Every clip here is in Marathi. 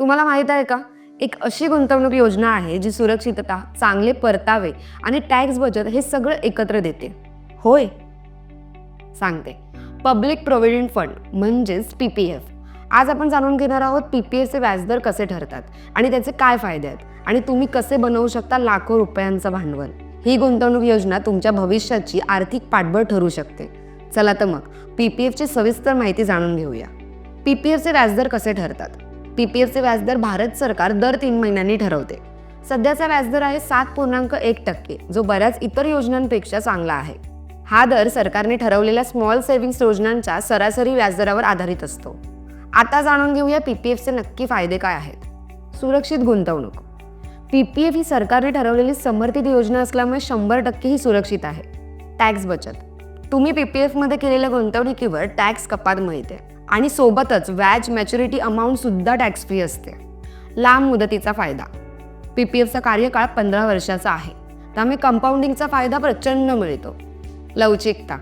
तुम्हाला माहीत आहे का? एक अशी गुंतवणूक योजना आहे जी सुरक्षितता चांगले परतावे आणि टॅक्स बचत हे सगळं एकत्र देते. होय? सांगते. पब्लिक प्रोव्हिडंट फंड म्हणजेच पी पी एफ. आज आपण जाणून घेणार आहोत पी पी एफचे व्याजदर कसे ठरतात आणि त्याचे काय फायदे आहेत आणि तुम्ही कसे बनवू शकता लाखो रुपयांचं भांडवल. ही गुंतवणूक योजना तुमच्या भविष्याची आर्थिक पाठबळ ठरू शकते. चला तर मग पी पी एफची सविस्तर माहिती जाणून घेऊया. पी पी एफचे व्याजदर कसे ठरतात? पी पी एफचे व्याजदर भारत सरकार दर तीन महिन्यांनी ठरवते. सध्याचा व्याजदर आहे सात पूर्णांक एक टक्के जो बऱ्याच इतर योजनांपेक्षा चांगला आहे. हा दर सरकारने ठरवलेल्या स्मॉल सेव्हिंग्स योजनांच्या सरासरी व्याजदरावर आधारित असतो. आता जाणून घेऊया पी पी एफचे नक्की फायदे काय आहेत. सुरक्षित गुंतवणूक. पी पी एफ ही सरकारने ठरवलेली समर्थित योजना असल्यामुळे शंभर टक्के ही सुरक्षित आहे. टॅक्स बचत. तुम्ही पी पी एफमध्ये केलेल्या गुंतवणुकीवर टॅक्स कपात मिळते. आणि सोबतच व्याज मॅच्युरिटी अमाऊंटसुद्धा टॅक्स फ्री असते. लांब मुदतीचा फायदा. पी पी एफचा कार्यकाळ पंधरा वर्षाचा आहे. त्यामुळे कंपाऊंडिंगचा फायदा प्रचंड मिळतो. लवचिकता.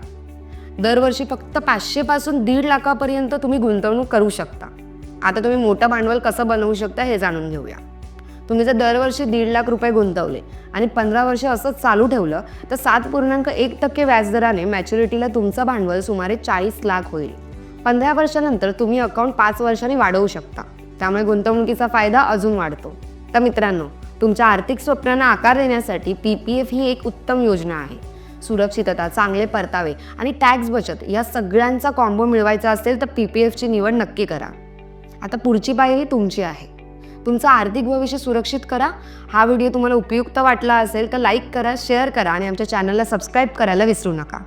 दरवर्षी फक्त पाचशेपासून दीड लाखापर्यंत तुम्ही गुंतवणूक करू शकता. आता तुम्ही मोठं भांडवल कसं बनवू शकता हे जाणून घेऊया. तुम्ही जर दरवर्षी दीड लाख रुपये गुंतवले आणि पंधरा वर्ष असंच चालू ठेवलं तर सात पूर्णांक एक टक्के व्याजदराने मॅच्युरिटीला तुमचं भांडवल सुमारे चाळीस लाख होईल. पंधरा वर्षानंतर तुम्ही अकाउंट पाच वर्षांनी वाढवू शकता. त्यामुळे गुंतवणुकीचा फायदा अजून वाढतो. तर मित्रांनो तुमच्या आर्थिक स्वप्नांना आकार देण्यासाठी पी पी एफ ही एक उत्तम योजना आहे. सुरक्षितता चांगले परतावे आणि टॅक्स बचत या सगळ्यांचा कॉम्बो मिळवायचा असेल तर पी पी एफची निवड नक्की करा. आता पुढची पायरी तुमची आहे. तुमचं आर्थिक भविष्य सुरक्षित करा. हा व्हिडिओ तुम्हाला उपयुक्त वाटला असेल तर लाईक करा शेअर करा आणि आमच्या चॅनलला सबस्क्राईब करायला विसरू नका.